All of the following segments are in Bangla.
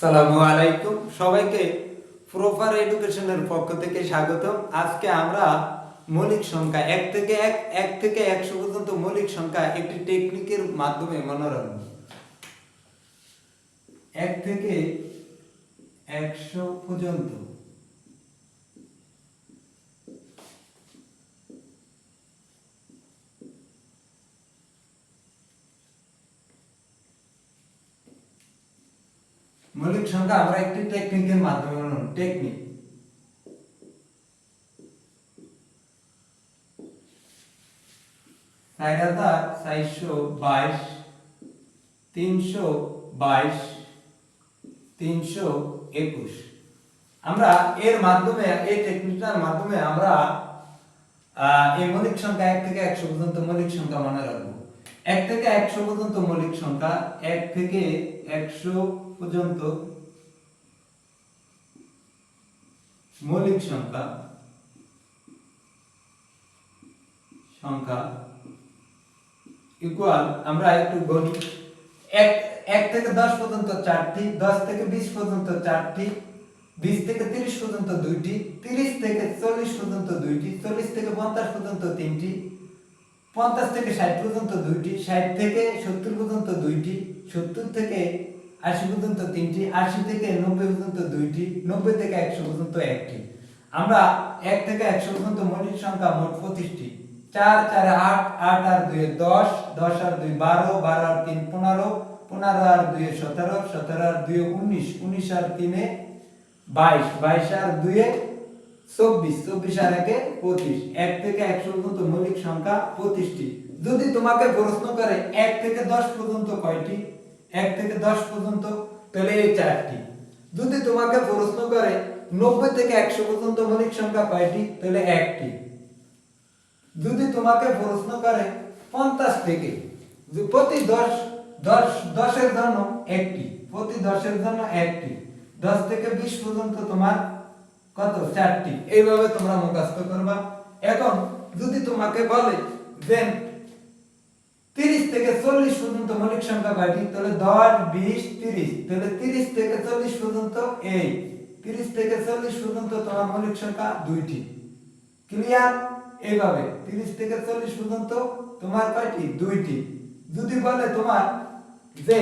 সালামু আলাইকুম। সবাইকে প্রপার এডুকেশনের পক্ষ থেকে স্বাগত আজকে আমরা মৌলিক সংখ্যা এক থেকে এক এক থেকে একশো পর্যন্ত মৌলিক সংখ্যা একটি টেকনিকের মাধ্যমে মনে রাখব এক থেকে একশো পর্যন্ত। মৌলিক সংখ্যা আমরা একটি টেকনিকের মাধ্যমে টেকনিক বাইশ, তিনশো বাইশ, তিনশো একুশ। আমরা এর মাধ্যমে, এই টেকনিকটার মাধ্যমে আমরা এই মৌলিক সংখ্যা এক থেকে একশো পর্যন্ত মৌলিক সংখ্যা মনে রাখব। এক থেকে একশো পর্যন্ত মৌলিক সংখ্যা, এক থেকে একশো পর্যন্ত মৌলিক সংখ্যা সংখ্যা ইকুয়াল আমরা একটু গণি এক এক থেকে দশ পর্যন্ত চারটি, দশ থেকে বিশ পর্যন্ত চারটি, বিশ থেকে তিরিশ পর্যন্ত দুইটি, তিরিশ থেকে চল্লিশ পর্যন্ত দুইটি, চল্লিশ থেকে পঞ্চাশ পর্যন্ত তিনটি, পঞ্চাশ থেকে ষাট পর্যন্ত দুইটি, ষাট থেকে সত্তর পর্যন্ত দুইটি, সত্তর থেকে আশি পর্যন্ত তিনটি, আশি থেকে নব্বই পর্যন্ত দুইটি, নব্বই থেকে একশো পর্যন্ত একটি। আমরা এক থেকে একশো পর্যন্ত মৌলিক সংখ্যা মোট পঁচিশটি। চার চার, আট আট আর দুই, দশ দশ আর দুই, বারো বারো আর তিন, পনেরো পনেরো আর দুই, সতেরো সতেরো আর দুই, উনিশ উনিশ আর তিনে বাইশ বাইশ আর দুয়ে চব্বিশ চব্বিশ আর একে পঁচিশ। এক থেকে একশো পর্যন্ত মৌলিক সংখ্যা পঁচিশটি। যদি তোমাকে প্রশ্ন করে, এক থেকে দশ পর্যন্ত কয়টি? এক থেকে দশ পর্যন্ত তাহলে এই চারটি। যদি তোমাকে প্রশ্ন করে, নব্বই থেকে একশো পর্যন্ত মৌলিক সংখ্যা কয়টি, তাহলে একটি। যদি তোমাকে প্রশ্ন করে, পঞ্চাশ থেকে প্রতি দশ দশ, দশের জন্য একটি, প্রতি দশের জন্য একটি, দশ থেকে বিশ পর্যন্ত তোমার কত? চারটি। এইভাবে তোমরা মুখস্থ করবা। এখন যদি তোমাকে বলে যে তিরিশ থেকে চল্লিশ পর্যন্ত মৌলিক সংখ্যা কয়টি? তাহলে দশ, বিশ, তিরিশ। তাহলে তিরিশ থেকে চল্লিশ পর্যন্ত এই তিরিশ থেকে চল্লিশ পর্যন্ত তোমার মৌলিক সংখ্যা দুইটি। ক্লিয়ার এইভাবে। তিরিশ থেকে চল্লিশ পর্যন্ত তোমার কয়টি? দুইটি। যদি বলে তোমার যে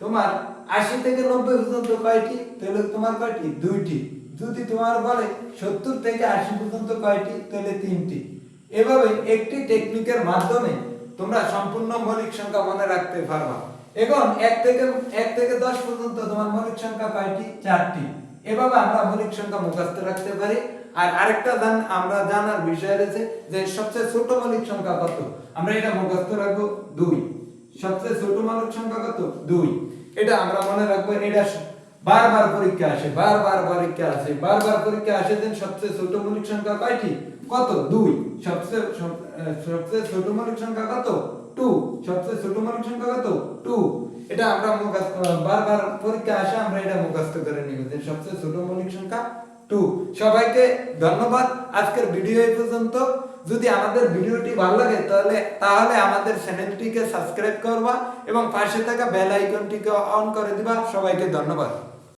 তোমার আশি থেকে নব্বই পর্যন্ত কয়টি? তাহলে তোমার কয়টি? দুইটি। যদি তোমার বলে সত্তর থেকে আশি পর্যন্ত কয়টি? তাহলে তিনটি। এভাবে একটি টেকনিকের মাধ্যমে তোমরা সম্পূর্ণ মৌলিক সংখ্যা মনে রাখতে পারবা। এখন এক থেকে এক থেকে দশ পর্যন্ত তোমার মৌলিক সংখ্যা কয়টি? চারটি। এভাবে আমরা মৌলিক সংখ্যা মুখস্থ রাখতে পারি। আর আরেকটা জান আমরা জানার বিষয় রয়েছে যে সবচেয়ে ছোট মৌলিক সংখ্যা কত? আমরা এটা মুখস্থ রাখব দুই। সবচেয়ে ছোট মৌলিক সংখ্যা কত? দুই। এটা আমরা মনে রাখব এটা বারবার পরীক্ষা আসে, বারবার পরীক্ষা আসে, বারবার পরীক্ষা আসে দেন সবচেয়ে ছোট মৌলিক সংখ্যা কয়টি? কত? দুই। সবচেয়ে সবচেয়ে ছোট মৌলিক সংখ্যা কত? টু। সবচেয়ে ছোট মৌলিক সংখ্যা কত? টু। এটা আমরা মুখস্থ, বারবার পরীক্ষা আসে, আমরা এটা মুখস্থ করে নিব যে সবচেয়ে ছোট মৌলিক সংখ্যা টু। সবাইকে ধন্যবাদ। আজকের ভিডিও এই পর্যন্ত। যদি আমাদের ভিডিওটি ভালো লাগে, তাহলে তাহলে আমাদের চ্যানেলটিকে সাবস্ক্রাইব করবা এবং পাশে থাকা বেল আইকনটিকে অন করে দিবা। সবাইকে ধন্যবাদ।